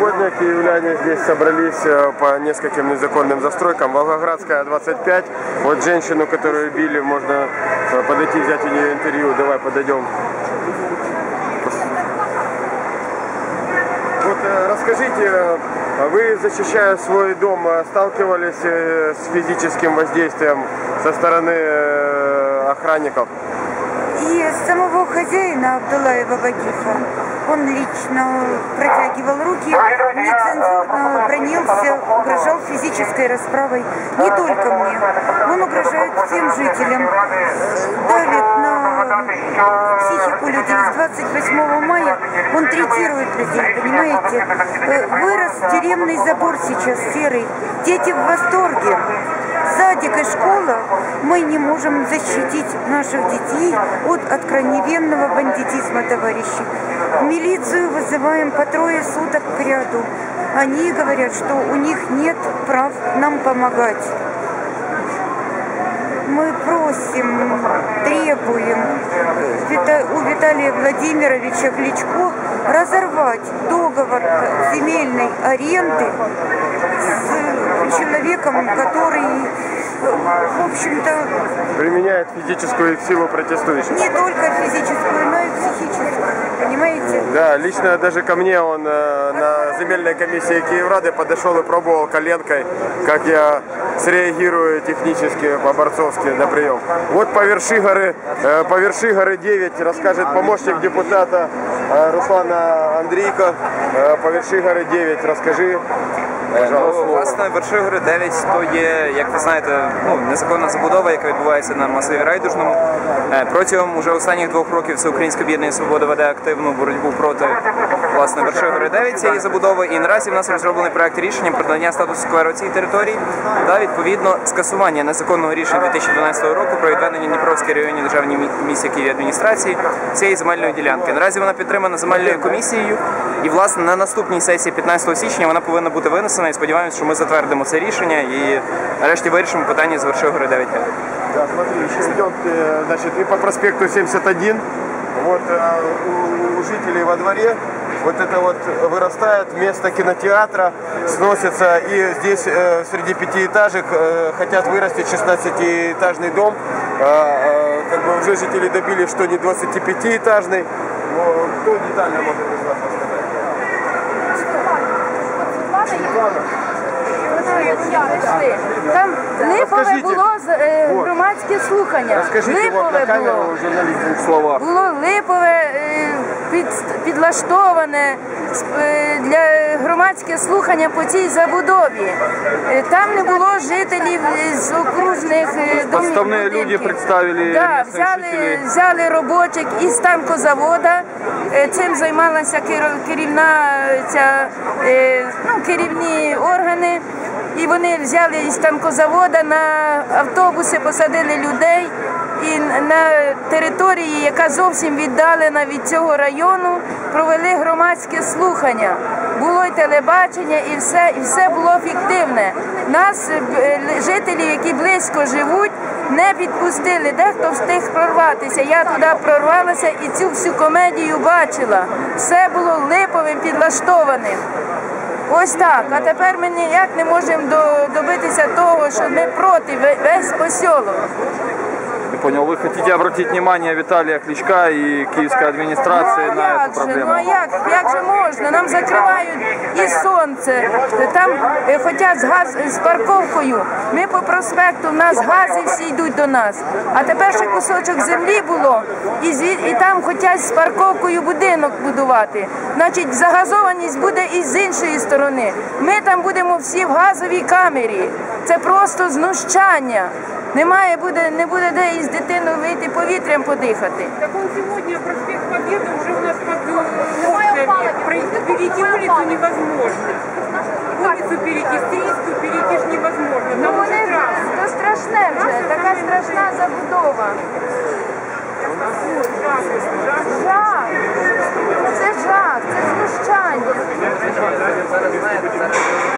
Сегодня киевляне здесь собрались э, по нескольким незаконным застройкам. Волгоградская 25. Вот женщину, которую били, можно э, подойти взять у нее интервью. Давай подойдем. Вот э, расскажите, вы, защищая свой дом, сталкивались с физическим воздействием со стороны охранников? И самого хозяина Абдулаева Вагифа он лично протягивал руки, нецензурно бронился, угрожал физической расправой. Не только мне, он угрожает всем жителям. Давит психику людей. С 28 мая он третирует людей, понимаете? Э, Вырос тюремный забор сейчас серый. Дети в восторге. Садик и школа мы не можем защитить наших детей от откровенного бандитизма, товарищи. Милицию вызываем по трое суток к ряду. Они говорят, что у них нет прав нам помогать. Мы просим, требуем. У Виталия Владимировича Кличко разорвать договор земельной аренды с человеком, который, общем-то, Применяет физическую силу протестующих. не только физическую, но и психическую. Понимаете? Да, лично даже ко мне он э, на земельной комиссии Киеврады подошел и пробовал коленкой, как я среагирую технически по-борцовски на прием. Вот по верши горы, э, по верши горы 9 расскажет помощник депутата э, Руслана Андрійко. Э, по верши горы 9 расскажи. Ну, власне, Вершигори 9 то є, як ви знаєте, ну, незаконна забудова, яка відбувається на масиві райдужному. Е, Протягом уже останніх двох років Всеукраїнське об'єднання Свобода веде активну боротьбу проти власне Вершигори 9 цієї забудови. І наразі в нас розроблений проект рішення про надання статусу скверу цій території та відповідно скасування незаконного рішення 2012 року про відведення Дніпровській районній державній місії Києві адміністрації цієї земельної ділянки. Наразі вона підтримана земельною комісією, і власне на наступній сесії 15 січня вона повинна бути винесена. І сподіваємося, що ми затвердимо це рішення і нарешті вирішимо питання з Вершигори 9 Да, смотри, еще идем, э, значит, и по проспекту 71, вот э, у, у жителей во дворе, вот это вот вырастает место кинотеатра, сносится, и здесь э, среди пятиэтажек э, хотят вырастить 16-этажный дом, Э, э, как бы уже жители добились, что не 25-этажный, но кто детально может из вас рассказать? Там липове Розкажіть. було з- е, громадське слухання. Расскажите вот на Липове камеру було. журналист в словах. Було липове е, під, підлаштоване сп- е, для громадське слухання по цій забудові. Е, Там не було жителів з окружних е, домів. Подставные люди представили Да, взяли, взяли робочих із танкозавода. Е, Цим займалася керівна ця, ну, керівні органи. І вони взяли із танкозавода на автобуси, посадили людей. І на території, яка зовсім віддалена від цього району, провели громадське слухання. Було й телебачення, і все, і все було фіктивне. Нас, е, е, жителів, які близько живуть, не підпустили. Дехто встиг прорватися. Я туди прорвалася і цю всю комедію бачила. Все було липовим, підлаштованим. Ось так. А тепер ми ніяк не можемо добитися того, що ми проти весь посілок. Понял, вы хотите обратить внимание Виталия Кличка и киевской администрации Ну, а на як эту же? проблему? Ну а як? Як же можна? Нам закривають і сонце. Там е, хочуть з газ з парковкою. Ми по проспекту, в нас гази всі йдуть до нас. А тепер ще кусочок землі було, і звід, і там хочуть з парковкою будинок будувати. Значить, загазованість буде і з іншої сторони. Ми там будемо всі в газовій камері. Це просто знущання. Немає буде, не буде де із дитиною вийти повітрям подихати. Так он сьогодні проспект Победы вже у нас під окнами. Пройти- Перейти вулицю невозможно. Вулицю перейти, стрийскую перейти ж невозможно. Ну Там трасса. то страшне вже, така страшна забудова.